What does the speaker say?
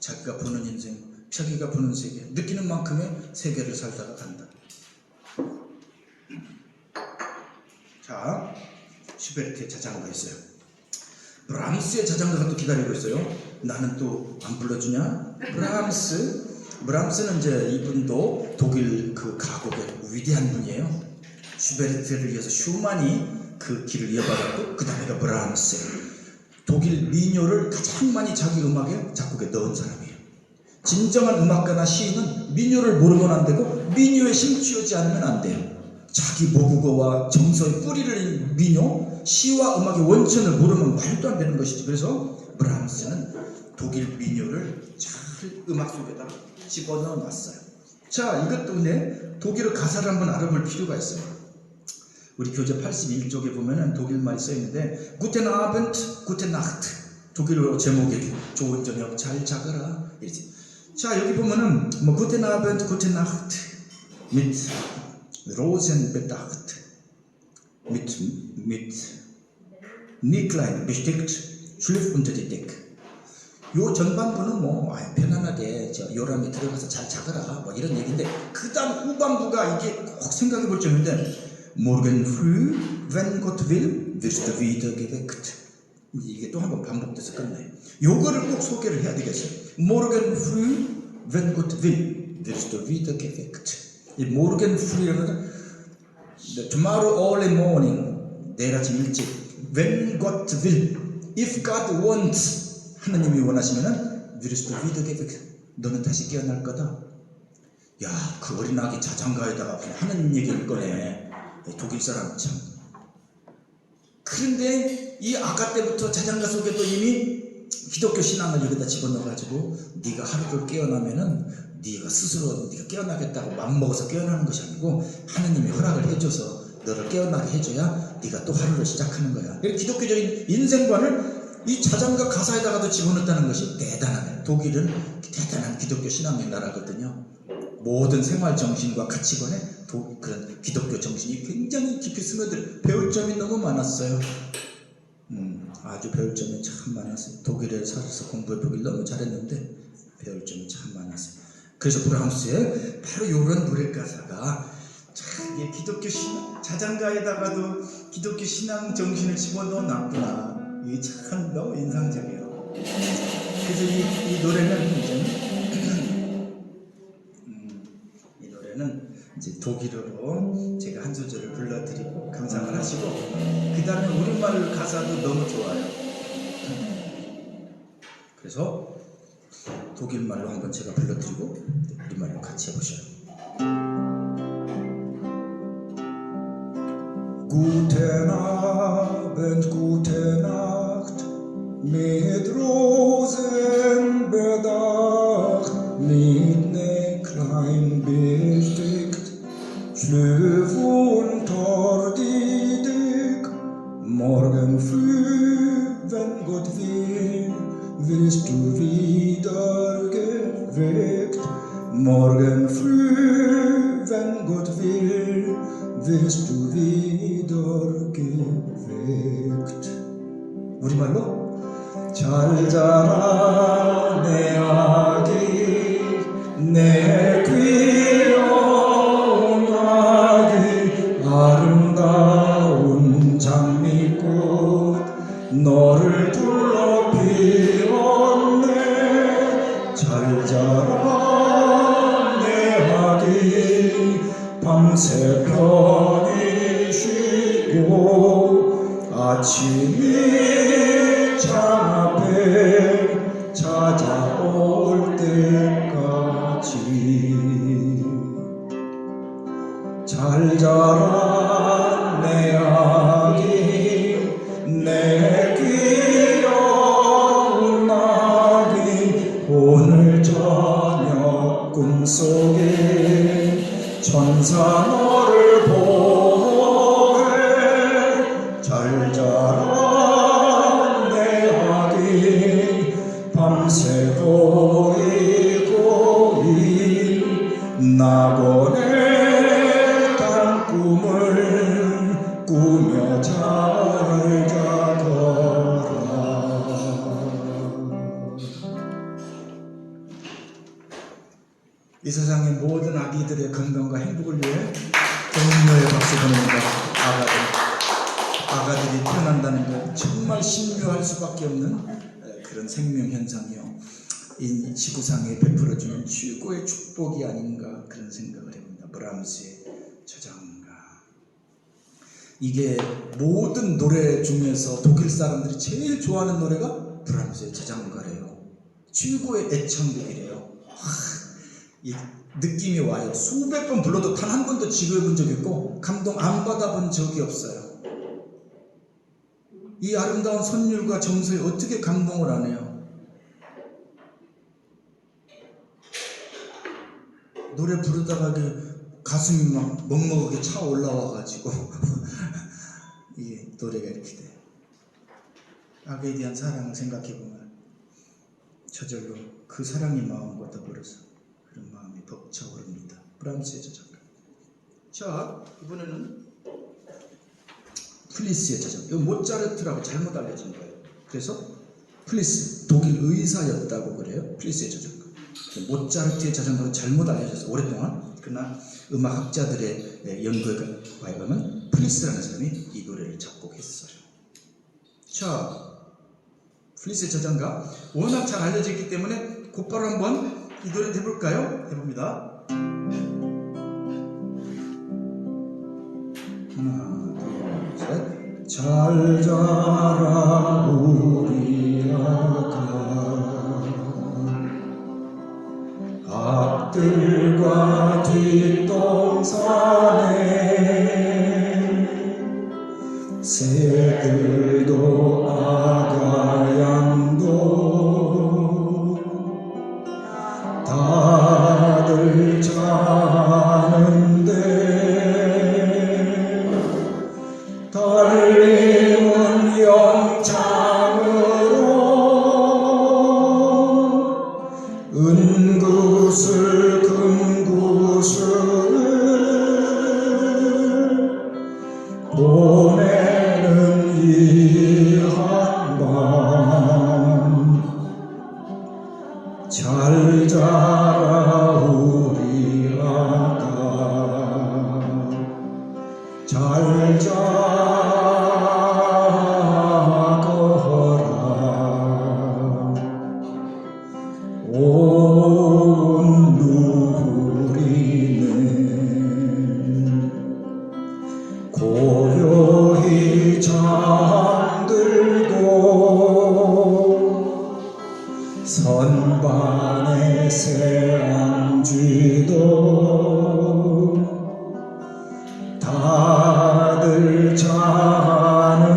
자기가 보는 인생, 자기가 보는 세계, 느끼는 만큼의 세계를 살다가 간다. 자, 슈베르트의 자장가 있어요. 브람스의 자장가가 또 기다리고 있어요. 나는 또 안 불러주냐? 브람스. 브람스는 이제 이분도 독일 그 가곡의 위대한 분이에요. 슈베르트를 이어서 슈만이 그 길을 이어받았고 그 다음에가 브람스. 독일 민요를 가장 많이 자기 음악에 작곡에 넣은 사람이에요. 진정한 음악가나 시인은 민요를 모르면 안 되고 민요에 심취하지 않으면 안 돼요. 자기 모국어와 정서의 뿌리를 민요, 시와 음악의 원천을 모르면 말도 안 되는 것이지. 그래서 브람스는 독일 민요를 잘 음악 속에다 집어넣어 놨어요. 자, 이것도 근데 독일어 가사를 한번 알아볼 필요가 있어요. 우리 교재 81쪽에 보면은 독일 말이 써 있는데 Guten Abend, Gute Nacht. 독일어 제목이 좋은 저녁 잘 자거라. 이러지. 자, 여기 보면은 뭐 Guten Abend, Gute Nacht mit Rosen bedacht. mit mit Niklein bestickt schlüpf unter die Decke. 요 전반부는 뭐 아이, 편안하게 저 요람에 들어가서 잘 자거라 뭐 이런 얘기인데 그 다음 후반부가 이게 꼭 생각해 볼 점인데 Morgen früh, wenn Gott will, wirst du wieder geweckt. 이게 또 한 번 반복돼서 끝나요. 요거를 꼭 소개를 해야 되겠어요. Morgen früh, wenn Gott will, wirst du wieder geweckt. 이 Morgen früh는 tomorrow early morning, 내일 아침 일찍, when God will, if God wants, 하나님이 원하시면은 wirst du wieder geweckt. 너는 다시 깨어날 거다. 야, 그 어린아기 자장가에다가 하는 얘기를 꺼내. 이 독일 사람 참. 그런데 이 아까 때부터 자장가 속에도 이미 기독교 신앙을 여기다 집어넣어가지고 네가 하루를 깨어나면은 네가 스스로 네가 깨어나겠다고 맘먹어서 깨어나는 것이 아니고 하나님이 허락을 해줘서 너를 깨어나게 해줘야 네가 또 하루를 시작하는 거야. 이렇게 기독교적인 인생관을 이 자장가 가사에다가도 집어넣었다는 것이 대단하네. 독일은 대단한 기독교 신앙의 나라거든요. 모든 생활 정신과 가치관에 도, 그런 기독교 정신이 굉장히 깊이 스며들 배울 점이 너무 많았어요. 음, 아주 배울 점이 참 많았어요. 독일에 살아서 공부해 보길 너무 잘했는데 배울 점이 참 많았어요. 그래서 브라움스의 바로 이런 노래 가사가 참 기독교 신앙 자장가에다가도 기독교 신앙 정신을 집어넣어 놨구나. 이게 참 너무 인상적이에요. 그래서 이, 이 노래는 이제 음, 이 노래는 이제 독일어로 제가 한 소절을 불러드리고 감상을 하시고 그 다음에 우리말 가사도 너무 좋아요. 그래서 독일 말로 한번 제가 불러드리고 우리말로 같이 해보셔요. Guten Abend, gute Nacht, mit Rosen bedacht, mit Necklein bestickt, schlüpf unter die Deck, morgen früh, wenn Gott will, wirst du wieder geweckt, morgen früh, wenn Gott will, wirst du wieder geweckt. 우리말로 잘 자라 내 아기 내 밤새 편히 쉬고 아침이 창 앞에 찾아올 때까지 잘 자란 이 세상의 모든 아기들의 건강 박수 보냅니다. 아가들. 아가들이 태어난다는 것 정말 신묘할 수밖에 없는 에, 그런 생명 현상이요. 이 지구상에 베풀어주는 최고의 축복이 아닌가 그런 생각을 해봅니다. 브람스의 저장가. 이게 모든 노래 중에서 독일 사람들이 제일 좋아하는 노래가 브람스의 저장가래요. 최고의 애창곡이래요. 하, 이 느낌이 와요. 수백 번 불러도 단 한 번도 지루해 본 적이 없고 감동 안 받아본 적이 없어요. 이 아름다운 선율과 정서에 어떻게 감동을 안 해요? 노래 부르다가 그 가슴이 막 먹먹하게 차 올라와가지고 이게 노래가 이렇게 돼. 악에 대한 사랑을 생각해 보면 저절로 그 사랑의 마음과 더불어서 그런 마음이 벅차오릅니다. 브람스의 저작가. 자 이번에는 플리스의 저작. 이거 모차르트라고 잘못 알려진 거예요. 그래서 플리스 독일 의사였다고 그래요. 플리스의 저작가. 모차르트의 자전거가 잘못 알려져서 오랫동안 그러나 음악학자들의 예, 연구에 의하면 플리스라는 사람이 이 노래를 작곡했어요. 자, 플리스의 저장가 워낙 잘 알려져 있기 때문에 곧바로 한번 이 노래 해볼까요? 해봅니다. 하나, 둘, 셋. 잘 자라 우리 아가 앞들과 뒷동산에 새들도 아가 달림은 영창